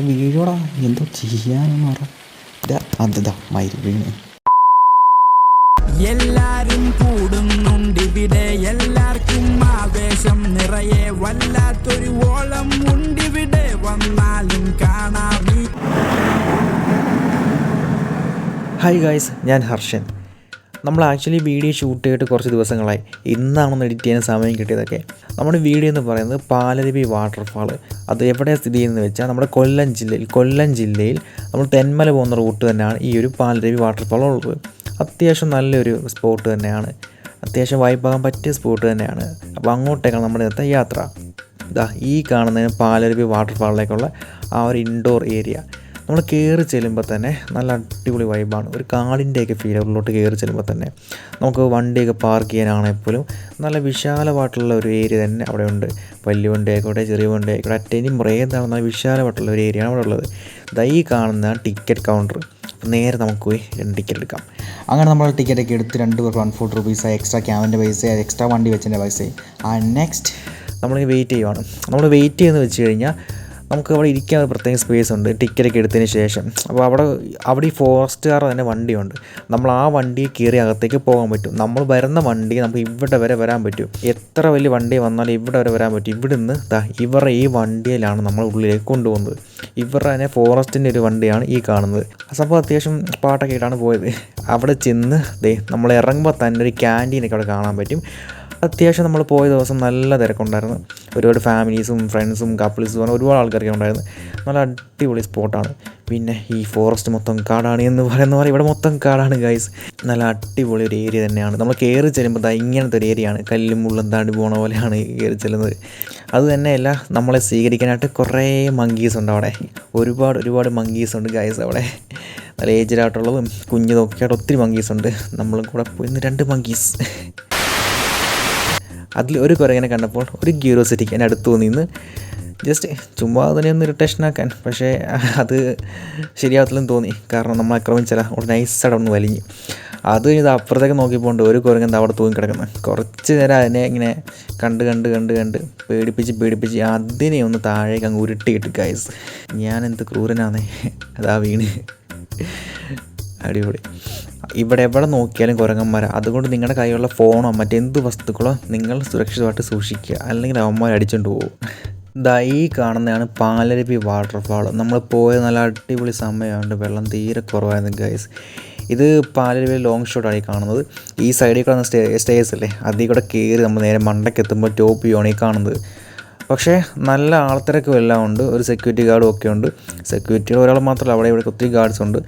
വീഴോടാ എന്തോ ചെയ്യാനെന്ന് പറ. ഇതാ അതാ മയിൽ വീണ്. എല്ലാരും കൂടുന്നുണ്ടിവിടെ എല്ലാവർക്കും ആവേശം നിറയെ. വല്ലാത്തൊരു ഓളം ഉണ്ടിവിടെ വന്നാലും കാണാമീ ഹായ് ഗായ്സ് ഞാൻ ഹർഷൻ. നമ്മൾ ആക്ച്വലി വീഡിയോ ഷൂട്ട് ചെയ്തിട്ട് കുറച്ച് ദിവസങ്ങളായി. ഇന്നാണെന്ന് എഡിറ്റ് ചെയ്യാൻ സമയം കിട്ടിയതൊക്കെ. നമ്മുടെ വീഡിയോ എന്ന് പറയുന്നത് പാലരുവി വാട്ടർഫാൾ അത് എവിടെ സ്ഥിതി ചെയ്യുന്നത് വെച്ചാൽ നമ്മുടെ കൊല്ലം ജില്ലയിൽ കൊല്ലം ജില്ലയിൽ നമ്മൾ തെന്മല പോകുന്ന റൂട്ട് തന്നെയാണ് ഈ ഒരു പാലരുവി വാട്ടർഫാൾ ഉള്ളത്. അത്യാവശ്യം നല്ലൊരു സ്പോട്ട് തന്നെയാണ്. അത്യാവശ്യം വൈബാകാൻ പറ്റിയ സ്പോട്ട് തന്നെയാണ്. അപ്പോൾ അങ്ങോട്ടേക്കാണ് നമ്മുടെ ഇന്നത്തെ യാത്ര. ഇതാ ഈ കാണുന്നതിന് പാലരുവി വാട്ടർഫാളിലേക്കുള്ള ആ ഒരു ഇൻഡോർ ഏരിയ നമ്മൾ കയറി ചെല്ലുമ്പോൾ തന്നെ നല്ല അടിപൊളി വൈബാണ് ഒരു കാടിന്റെയൊക്കെ ഫീൽ ഉള്ളിലോട്ട് കയറി ചെല്ലുമ്പോൾ തന്നെ. നമുക്ക് വണ്ടിയൊക്കെ പാർക്ക് ചെയ്യാനാണെങ്കിൽ പോലും നല്ല വിശാലമായിട്ടുള്ള ഒരു ഏരിയ തന്നെ അവിടെ ഉണ്ട്. വലിയ വണ്ടി ആയിക്കോട്ടെ ചെറിയ വണ്ടി ആയിക്കോട്ടെ അറ്റനി ഏതാണ് നല്ല വിശാലമായിട്ടുള്ള ഒരു ഏരിയയാണ് അവിടെ ഉള്ളത്. ദൈ കാണുന്ന ടിക്കറ്റ് കൗണ്ടർ അപ്പോൾ നേരെ നമുക്ക് പോയി രണ്ട് ടിക്കറ്റ് എടുക്കാം. അങ്ങനെ നമ്മൾ ടിക്കറ്റൊക്കെ എടുത്ത് രണ്ട് പേർക്ക് വൺ ഫോർട്ടി റുപ്പീസ് എക്സ്ട്രാ ക്യാമിന്റെ പൈസ എക്സ്ട്രാ വണ്ടി വെച്ചതിന്റെ പൈസ ആ നെക്സ്റ്റ് നമ്മളിങ്ങനെ വെയിറ്റ് ചെയ്യുവാണ്. നമ്മൾ വെയിറ്റ് ചെയ്യുന്നത് വെച്ച് കഴിഞ്ഞാൽ നമുക്ക് അവിടെ ഇരിക്കാൻ ഒരു പ്രത്യേക സ്പേസ് ഉണ്ട്. ടിക്കറ്റൊക്കെ എടുത്തതിന് ശേഷം. അപ്പോൾ അവിടെ അവിടെ ഈ ഫോറസ്റ്റുകാർ തന്നെ വണ്ടിയുണ്ട്. നമ്മൾ ആ വണ്ടി കയറി അകത്തേക്ക് പോകാൻ പറ്റും. നമ്മൾ വരുന്ന വണ്ടി നമുക്ക് ഇവിടെ വരെ വരാൻ പറ്റും. എത്ര വലിയ വണ്ടി വന്നാലും ഇവിടെ വരെ വരാൻ പറ്റും. ഇവിടുന്ന് ഇവരുടെ ഈ വണ്ടിയിലാണ് നമ്മൾ ഉള്ളിലേക്ക് കൊണ്ടുപോകുന്നത്. ഇവരുടെ തന്നെ ഫോറസ്റ്റിന്റെ ഒരു വണ്ടിയാണ് ഈ കാണുന്നത്. സംഭവം അത്യാവശ്യം പാട്ടൊക്കെ ഇട്ടാണ് പോയത്. അവിടെ ചെന്ന് ദേ നമ്മൾ ഇറങ്ങുമ്പോൾ തന്നെ ഒരു ക്യാന്റീനൊക്കെ അവിടെ കാണാൻ പറ്റും. അത്യാവശ്യം നമ്മൾ പോയ ദിവസം നല്ല തിരക്കുണ്ടായിരുന്നു. ഒരുപാട് ഫാമിലീസും ഫ്രണ്ട്സും കപ്പിൾസും അങ്ങനെ ഒരുപാട് ആൾക്കാരൊക്കെ ഉണ്ടായിരുന്നു. നല്ല അടിപൊളി സ്പോട്ടാണ് പിന്നെ ഈ ഫോറസ്റ്റ് മൊത്തം കാടാണ് എന്ന് പറയുന്ന പോലെ ഇവിടെ മൊത്തം കാടാണ് ഗൈസ് നല്ല അടിപൊളി ഒരു ഏരിയ തന്നെയാണ്. നമ്മൾ കയറി ചെല്ലുമ്പോൾ ദാ ഇങ്ങനത്തെ ഒരു ഏരിയയാണ് കല്ലും മുള്ളും താണ്ടി പോണ പോലെയാണ് കയറി ചെല്ലുന്നത്. അത് തന്നെയല്ല നമ്മളെ സ്വീകരിക്കാനായിട്ട് കുറേ മങ്കീസ് ഉണ്ട് അവിടെ. ഒരുപാട് ഒരുപാട് മങ്കീസ് ഉണ്ട് ഗൈസ് അവിടെ. നല്ല ഏജിലായിട്ടുള്ളതും കുഞ്ഞതൊക്കെ ആയിട്ട് ഒത്തിരി മങ്കീസ് ഉണ്ട്. നമ്മളും കൂടെ പോയി രണ്ട് മങ്കീസ് അതിൽ ഒരു കുരങ്ങനെ കണ്ടപ്പോൾ ഒരു ക്യൂരിയോസിറ്റിക്ക് എന്റെ അടുത്ത് തോന്നിന്ന് ജസ്റ്റ് ചുമ്മാ അതിനെ ഒന്ന് ഇറിറ്റേഷനാക്കാൻ പക്ഷേ അത് ശരിയാവത്തില്ലെന്ന് തോന്നി. കാരണം നമ്മൾ ആക്രമിച്ചാൽ അവിടെ നൈസായിട്ട് ഒന്ന് വലിഞ്ഞു. അത് ഇത് അപ്പുറത്തേക്ക് നോക്കിപ്പോണ്ട് ഒരു കുരങ്ങൻ അവിടെ തൂങ്ങി കിടക്കുന്നത് കുറച്ച് നേരം അതിനെ ഇങ്ങനെ കണ്ട് കണ്ട് കണ്ട് കണ്ട് പേടിപ്പിച്ച് പേടിപ്പിച്ച് അതിനെ ഒന്ന് താഴേക്ക് അങ്ങ് ഉരുട്ടിയിട്ട് ഗൈസ് ഞാൻ എന്ത് ക്രൂരനാന്നേ. അതാ വീണ്. അടിപൊളി. ഇവിടെ എവിടെ നോക്കിയാലും കുരങ്ങന്മാർ അതുകൊണ്ട് നിങ്ങളുടെ കയ്യിലുള്ള ഫോണോ മറ്റെന്ത് വസ്തുക്കളോ നിങ്ങൾ സുരക്ഷിതമായിട്ട് സൂക്ഷിക്കുക. അല്ലെങ്കിൽ അവന്മാർ അടിച്ചുകൊണ്ട് പോകും. ദാ ഈ കാണുന്നതാണ് പാലരുവി വാട്ടർഫാൾ നമ്മൾ പോയ നല്ല അടിപൊളി സമയമുണ്ട് വെള്ളം തീരെ കുറവായിരുന്നു ഗൈസ് ഇത് പാലരുവി ലോങ് ഷോട്ടാണ് ഈ കാണുന്നത്. ഈ സൈഡിൽ കാണുന്ന സ്റ്റേ സ്റ്റേസ് അല്ലേ? അതിൽ കൂടെ കയറി നമ്മൾ നേരെ മണ്ടയ്ക്ക് എത്തുമ്പോൾ ടോപ്പ് ചെയ്യുകയാണ് ഈ കാണുന്നത്. പക്ഷേ നല്ല ആൾത്തിരക്കും എല്ലാം ഉണ്ട്. ഒരു സെക്യൂരിറ്റി ഗാർഡും ഒക്കെ ഉണ്ട്. സെക്യൂരിറ്റിയുടെ ഒരാൾ മാത്രമല്ല. അവിടെ ഇവിടെ ഒത്തിരി ഗാർഡ്സ് ഉണ്ട്.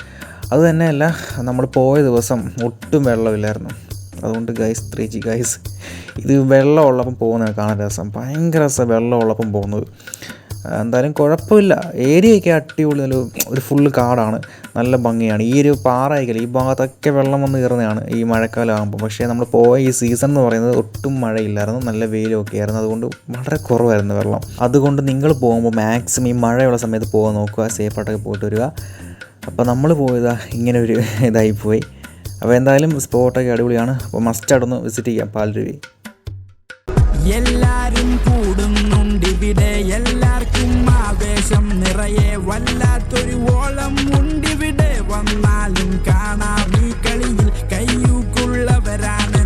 അത് തന്നെയല്ല നമ്മൾ പോയ ദിവസം ഒട്ടും വെള്ളമില്ലായിരുന്നു. അതുകൊണ്ട് ഗൈസ് ത്രീ ജി ഗൈസ് ഇത് വെള്ളമുള്ളപ്പം പോകുന്നതാണ് കാണാൻ രസം. ഭയങ്കര രസം വെള്ളമുള്ളപ്പം പോകുന്നത്. എന്തായാലും കുഴപ്പമില്ല. ഏരിയയൊക്കെ അടിപൊളി നല്ല ഒരു ഫുള്ള് കാടാണ്. നല്ല ഭംഗിയാണ്. ഈ ഒരു പാറയൊക്കെ ഈ ഭാഗത്തൊക്കെ വെള്ളം വന്ന് കയറുന്നതാണ് ഈ മഴക്കാലം ആകുമ്പോൾ പക്ഷേ നമ്മൾ പോയ ഈ സീസൺ എന്ന് പറയുന്നത് ഒട്ടും മഴയില്ലായിരുന്നു. നല്ല വെയിലൊക്കെ ആയിരുന്നു. അതുകൊണ്ട് വളരെ കുറവായിരുന്നു വെള്ളം. അതുകൊണ്ട് നിങ്ങൾ പോകുമ്പോൾ മാക്സിമം ഈ മഴയുള്ള സമയത്ത് പോകാൻ നോക്കുക. സേഫായിട്ടൊക്കെ പോയിട്ട് വരിക. അപ്പോൾ നമ്മൾ പോയതാ ഇങ്ങനെ ഒരു ഇതായി പോയി. അപ്പോൾ എന്തായാലും സ്പോട്ടൊക്കെ അടിപൊളിയാണ്. അപ്പോൾ മസ്റ്റ് അടന്ന് വിസിറ്റ് ചെയ്യാം പാലരുവി എല്ലാരും കൂടുന്നുണ്ട് ഇവിടെ. എല്ലാവർക്കും ആവേശം നിറയെ. വല്ലാത്തൊരു ഓളം ഉണ്ടിവിടെ വന്നാലും കാണാം ഈ കളിയിൽ കയ്യൂക്കുള്ളവരാണ്.